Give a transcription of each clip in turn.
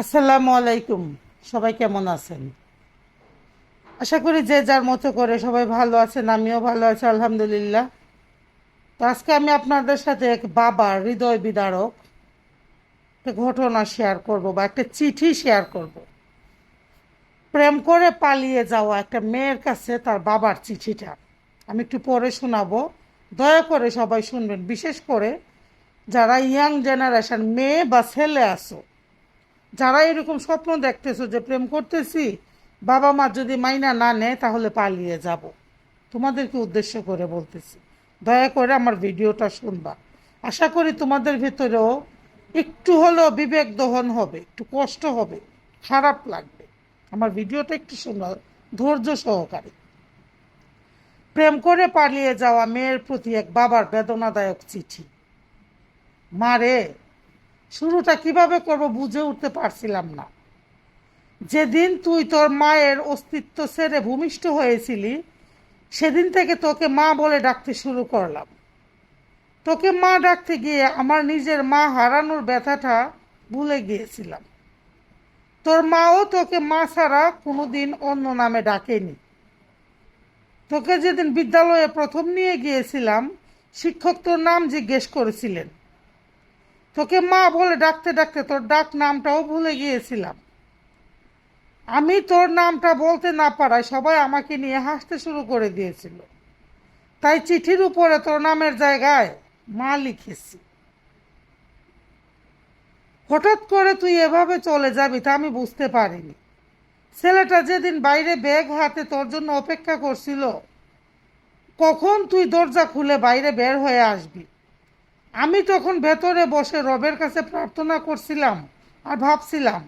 আসসালামু আলাইকুম। সবাই কেমন আছেন? আশা করি যে যার মতো করে সবাই ভালো আছেন, আমিও ভালো আছি, আলহামদুলিল্লাহ। তো আজকে আমি আপনাদের সাথে এক বাবার হৃদয় বিদারক একটা ঘটনা শেয়ার করব বা একটা চিঠি শেয়ার করব। প্রেম করে পালিয়ে যাওয়া একটা মেয়ের কাছে তার বাবার চিঠিটা। আমি একটু পরে শোনাবো। দয়া করে সবাই শুনবেন। বিশেষ করে যারা ইয়াং জেনারেশন, মেয়ে বা ছেলে আসো যারা এরকম স্বপ্ন দেখতেছো যে প্রেম করতেছি, বাবা মা যদি মাইনা না নেয়, তাহলে পালিয়ে যাব। তোমাদেরকে উদ্দেশ্য করে বলতেছি। দয়া করে আমার ভিডিওটা শুনবা। আশা করি তোমাদের ভিতরেও একটু হলেও বিবেক দহন হবে, একটু কষ্ট হবে, খারাপ লাগবে। আমার ভিডিওটা একটু শুনবা ধৈর্য সহকারে। প্রেম করে পালিয়ে যাওয়া মেয়ের প্রতি এক বাবার বেদনাদায়ক চিঠি। মারে শুরুটা কীভাবে করব বুঝে উঠতে পারছিলাম না। যেদিন তুই তোর মায়ের অস্তিত্ব ছেড়ে ভূমিষ্ঠ হয়েছিলি, সেদিন থেকে তোকে মা বলে ডাকতে শুরু করলাম। তোকে মা ডাকতে গিয়ে আমার নিজের মা হারানোর ব্যথাটা ভুলে গিয়েছিলাম। তোর মাও তোকে মা ছাড়া কোনোদিন অন্য নামে ডাকেনি। তোকে যেদিন বিদ্যালয়ে প্রথম নিয়ে গিয়েছিলাম, শিক্ষক তোর নাম জিজ্ঞেস করেছিলেন। তোকে মা বলে ডাকতে ডাকতে তোর ডাক নামটাও ভুলে গিয়েছিলাম। আমি তোর নামটা বলতে না পারায় সবাই আমাকে নিয়ে হাসতে শুরু করে দিয়েছিল। তাই চিঠির উপরে তোর নামের জায়গায় মা লিখেছি। হঠাৎ করে তুই এভাবে চলে যাবি তা আমি বুঝতে পারিনি। ছেলেটা যেদিন বাইরে ব্যাগ হাতে তোর জন্য অপেক্ষা করছিল, কখন তুই দরজা খুলে বাইরে বের হয়ে আসবি? আমি তখন ভেতরে বসে রবের কাছে প্রার্থনা করছিলাম আর ভাবছিলাম,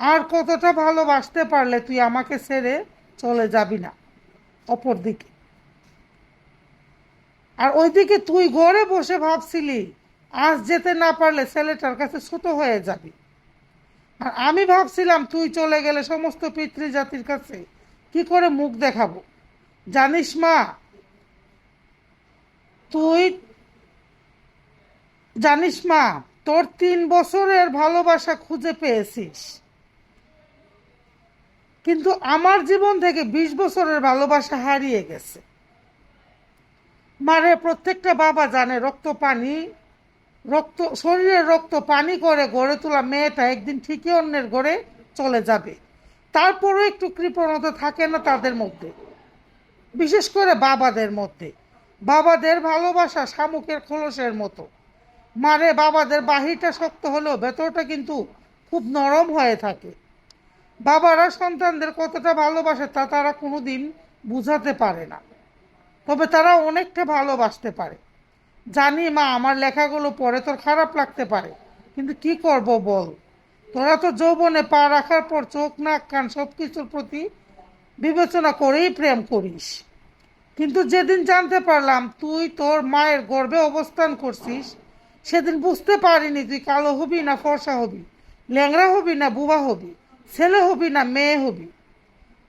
আর কতটা ভালোবাসতে পারলে তুই আমাকে ছেড়ে চলে যাবি না? অপর দিকে আর ওইদিকে তুই ঘরে বসে ভাবছিলি, আজ যেতে না পারলে ছেলেটার কাছে ছোট হয়ে যাবি। আর আমি ভাবছিলাম, তুই চলে গেলে সমস্ত পিতৃজাতির কাছে কি করে মুখ দেখাবো? জানিস মা, তুই জানিস মা, তোর তিন বছরের ভালোবাসা খুঁজে পেয়েছিস। কিন্তু আমার জীবন থেকে বিশ বছরের ভালোবাসা হারিয়ে গেছে। মারে, প্রত্যেকটা বাবা জানে রক্ত পানি, রক্ত, শরীরের রক্ত পানি করে গড়ে তোলা মেয়েটা একদিন ঠিকই অন্যের ঘরে চলে যাবে। তারপরও একটু কৃপণতা থাকে না তাদের মধ্যে, বিশেষ করে বাবাদের মধ্যে। বাবাদের ভালোবাসা শামুকের খোলসের মতো। মারে বাবাদের বাহিরটা শক্ত হলেও ভেতরটা কিন্তু খুব নরম হয়ে থাকে। বাবারা সন্তানদের কতটা ভালোবাসে তা তারা কোনো দিন বুঝাতে পারে না। তবে তারা অনেকটা ভালোবাসতে পারে। জানি মা, আমার লেখাগুলো পড়ে তোর খারাপ লাগতে পারে, কিন্তু কি করব বল? তোরা তো যৌবনে পা রাখার পর চোখ, নাক, কান সব কিছুর প্রতি বিবেচনা করেই প্রেম করিস। কিন্তু যেদিন জানতে পারলাম তুই তোর মায়ের গর্ভে অবস্থান করছিস সেদিন বুঝতে পারিনি তুই কালো হবি না ফর্সা হবি ল্যাংরা হবি না বুবা হবি, ছেলে হবি না মেয়ে হবি।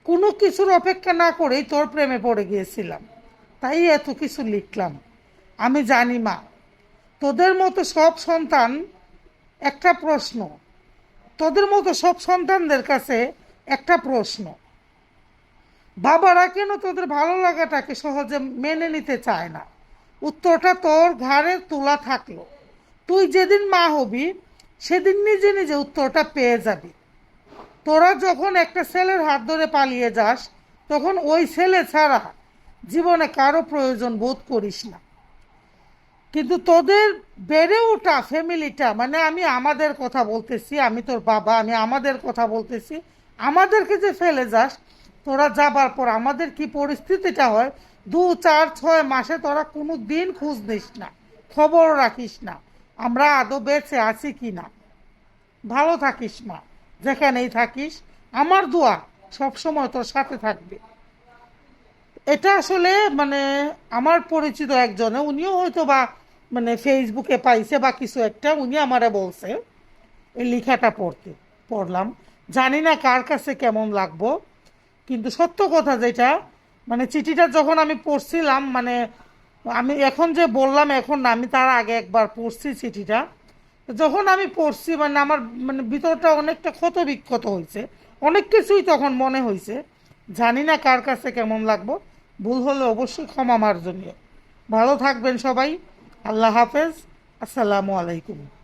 কোনো কিছুর অপেক্ষা না করেই তোর প্রেমে পড়ে গিয়েছিলাম। তাই এত কিছু লিখলাম। আমি জানি মা, তোদের মতো সব সন্তান, একটা প্রশ্ন, তোদের মতো সব সন্তানদের কাছে একটা প্রশ্ন, বাবারা কেন তোদের ভালো লাগাটাকে সহজে মেনে নিতে চায় না? উত্তরটা তোর ঘাড়ে তোলা থাকল। তুই যেদিন মা হবি, সেদিন নিজে নিজে উত্তরটা পেয়ে যাবি। তোরা যখন একটা ছেলের হাত ধরে পালিয়ে যাস, তখন ওই ছেলে ছাড়া জীবনে কারও প্রয়োজন বোধ করিস না। কিন্তু তোদের বেড়ে ওঠা ফ্যামিলিটা মানে আমি আমাদের কথা বলতেছি, আমি তোর বাবা, আমি আমাদের কথা বলতেছি, আমাদেরকে যে ফেলে যাস, তোরা যাবার পর আমাদের কি পরিস্থিতিটা হয়? দু, চার, ছয় মাসে তোরা কোনো দিন খুঁজ নিস না খবর রাখিস না। আমরা আদৌ বেঁচে আছি কি না ভালো থাকিস মা, যেখানেই থাকিস, আমার দোয়া সবসময় তোর সাথে থাকবে। এটা আসলে মানে আমার পরিচিত একজনে, উনিও হয়তো বা মানে ফেসবুকে পাইছে বা কিছু একটা, উনি আমারে বলছে, এই লেখাটা পড়তে, পড়লাম। জানি না কার কাছে কেমন লাগবো, কিন্তু সত্য কথা যেটা মানে চিঠিটা যখন আমি পড়ছিলাম মানে আমি এখন যে বললাম, এখন আমি তার আগে একবার পড়ছি চিঠিটা। যখন আমি পড়ছি মানে আমার মানে ভিতরটা অনেকটা ক্ষত বিক্ষত হয়েছে। অনেক কিছুই তখন মনে হয়েছে। জানি না কার কাছে কেমন লাগবো। ভুল হলে অবশ্যই ক্ষমা মার্জনীয়। ভালো থাকবেন সবাই। আল্লাহ হাফেজ। আসসালামু আলাইকুম।